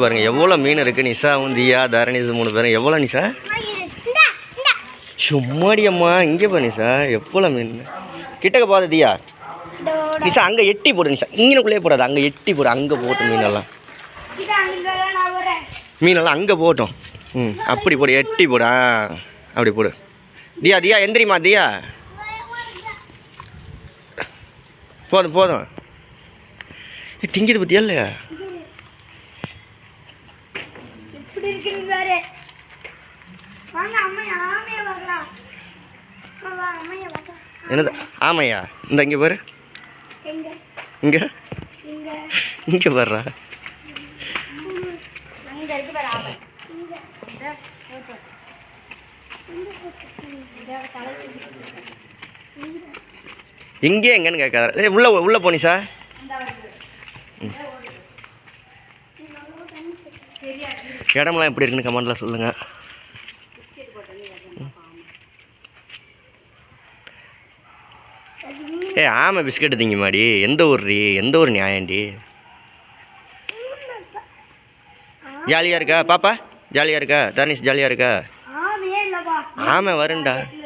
பாருங்க எவ்வளோ மீன் இருக்கு? நிஷாவும் தியா தரணிஸ் மூணு பேரும். எவ்வளோ நிஷா? சும்மாடி அம்மா இங்கே பாரு நிஷா எவ்வளோ மீன்? கிட்டக்க போகாத தியா. நிஷா அங்கே எட்டி போடு நிஷா. இங்கனுக்குள்ளே போடாது அங்கே எட்டி போடு அங்கே போட்டு மீனெல்லாம். மீனெல்லாம் அங்கே போட்டோம். ம் அப்படி போடு எட்டி போடு ஆ அப்படி போடு. தியா தியா எந்திரிம்மா தியா. போதும் போதும். திங்கிது பத்தியா இல்லையா? எப்படி இருக்குன்னு பாரு வாங்க அம்மையா ஆமையா பார்க்கலாம். வா அம்மையா பார்க்கலாம். என்னது? ஆமையா? இந்த இங்கே பாரு. இங்கே? இங்க. இங்கே பாருடா. அங்க இருக்கு பாரு ஆமை. இங்க. எங்கன்னு கேட்காத. ஏய் உள்ளே உள்ளே போனி சார் இடமெல்லாம் எப்படி இருக்குன்னு கமெண்ட்டில் சொல்லுங்கள் ஏ ஆமை பிஸ்கட் திங்க மாடி. எந்த ஊர்ரி எந்த ஊர் நியாயண்டி ஜாலியாக இருக்கா? பாப்பா ஜாலியாக இருக்கா? தர்னிஷ் ஜாலியாக இருக்கா? ஆமையே இல்லப்பா. ஆமை வரும்டா. இல்ல